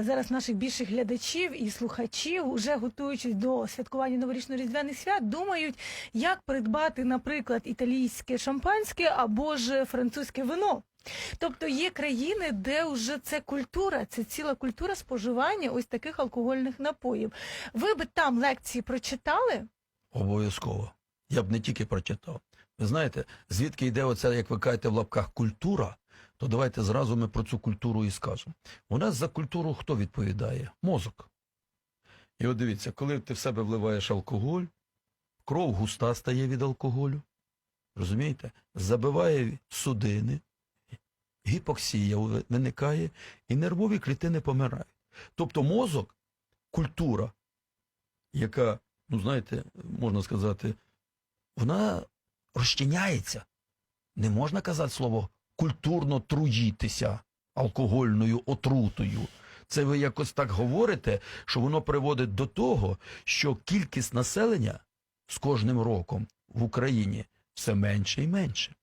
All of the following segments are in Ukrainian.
Зараз наших більших глядачів і слухачів, уже готуючись до святкування новорічно-різдвяних свят, думають, як придбати, наприклад, італійське шампанське або ж французьке вино. Тобто є країни, де вже це культура, це ціла культура споживання ось таких алкогольних напоїв. Ви би там лекції прочитали? Обов'язково. Я б не тільки прочитав. Ви знаєте, звідки йде оця, як ви кажете, в лапках культура, то давайте зразу ми про цю культуру і скажемо. У нас за культуру хто відповідає? Мозок. І от дивіться, коли ти в себе вливаєш алкоголь, кров густа стає від алкоголю, розумієте? Забиває судини, гіпоксія виникає, і нервові клітини помирають. Тобто мозок, культура, яка, ну знаєте, можна сказати, вона розчиняється. Не можна казати слово культурно труїтися алкогольною отрутою. Це ви якось так говорите, що воно приводить до того, що кількість населення з кожним роком в Україні все менше і менше.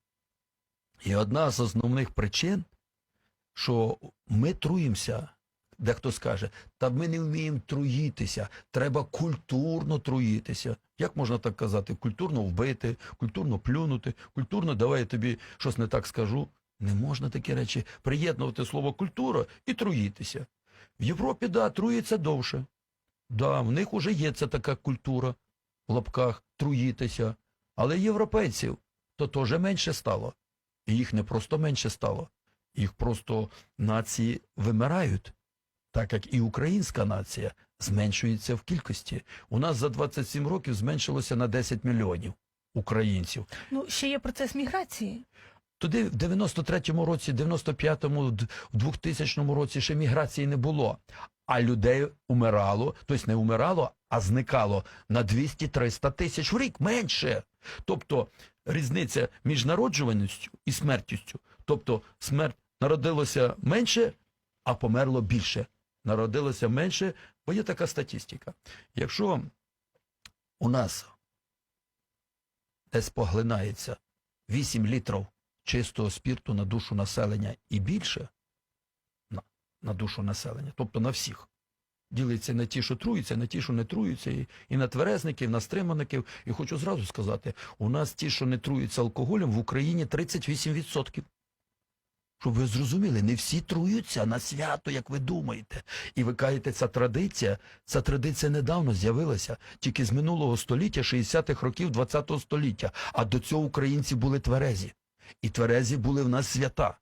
І одна з основних причин, що ми труїмося, дехто скаже, та ми не вміємо труїтися, треба культурно труїтися. Як можна так казати? Культурно вбити, культурно плюнути, культурно давай я тобі щось не так скажу. Не можна такі речі приєднувати слово культура і труїтися. В Європі, да, труїться довше. Да, в них уже є ця така культура в лапках труїтися. Але європейців то теж менше стало. І їх не просто менше стало, їх просто нації вимирають, так як і українська нація зменшується в кількості. У нас за 27 років зменшилося на 10 мільйонів українців. Ну, ще є процес міграції. Туди в 93-му році, 95-му, в 2000 році ще міграції не було. А людей умирало, тобто не умирало, а зникало на 200-300 тисяч в рік менше. Тобто різниця між народжуваністю і смертністю. Тобто смерть народилося менше, а померло більше. Народилося менше, бо є така статистика. Якщо у нас десь поглинається 8 літрів чистого спірту на душу населення і більше на, на душу населення, тобто на всіх. Ділиться на ті, що труються, на ті, що не труються, і, і на тверезників, на стримаників. І хочу зразу сказати, у нас ті, що не труються алкоголем, в Україні 38%. Щоб ви зрозуміли, не всі труються на свято, як ви думаєте. І ви кажете, ця традиція, ця традиція недавно з'явилася, тільки з минулого століття, 60-х років 20-го століття. А до цього українці були тверезі. І тверезі були в нас свята.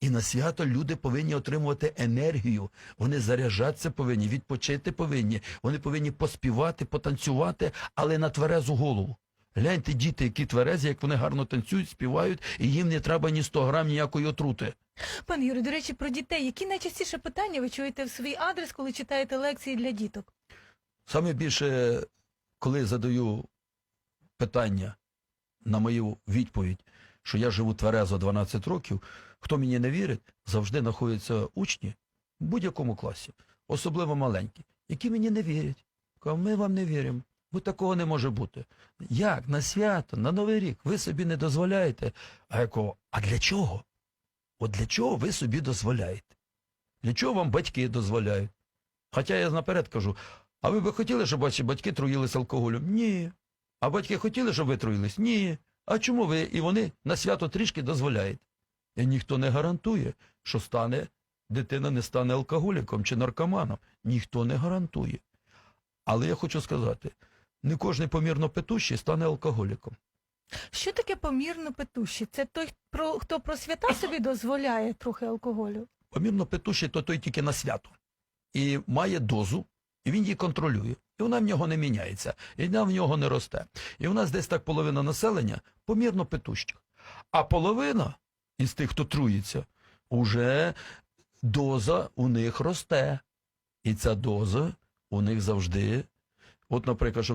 І на свято люди повинні отримувати енергію. Вони заряджатися повинні, відпочити повинні. Вони повинні поспівати, потанцювати, але на тверезу голову. Гляньте, діти, які тверезі, як вони гарно танцюють, співають, і їм не треба ні 100 грам ніякої отрути. Пане Юрій, до речі, про дітей. Які найчастіше питання ви чуєте в свій адрес, коли читаєте лекції для діток? Саме більше, коли задаю питання на мою відповідь, що я живу тверезо 12 років, хто мені не вірить, завжди знаходяться учні в будь-якому класі, особливо маленькі, які мені не вірять. Кажу, ми вам не віримо, бо такого не може бути. Як? На свято, на Новий рік ви собі не дозволяєте. А я кажу, а для чого? От для чого ви собі дозволяєте? Для чого вам батьки дозволяють? Хоча я наперед кажу, а ви би хотіли, щоб ваші батьки труїлися алкоголем? Ні. А батьки хотіли, щоб ви труїлись? Ні. А чому ви і вони на свято трішки дозволяєте? І ніхто не гарантує, що стане дитина не стане алкоголіком чи наркоманом. Ніхто не гарантує. Але я хочу сказати, не кожен помірно петущий стане алкоголіком. Що таке помірно петущий? Це той, про, хто про свята собі дозволяє трохи алкоголю? Помірно петущий то той тільки на свято. І має дозу, і він її контролює. І вона в нього не міняється, і вона в нього не росте. І у нас десь так половина населення помірно петущих. А половина із тих, хто труїться, уже доза у них росте. І ця доза у них завжди, от, наприклад, щоб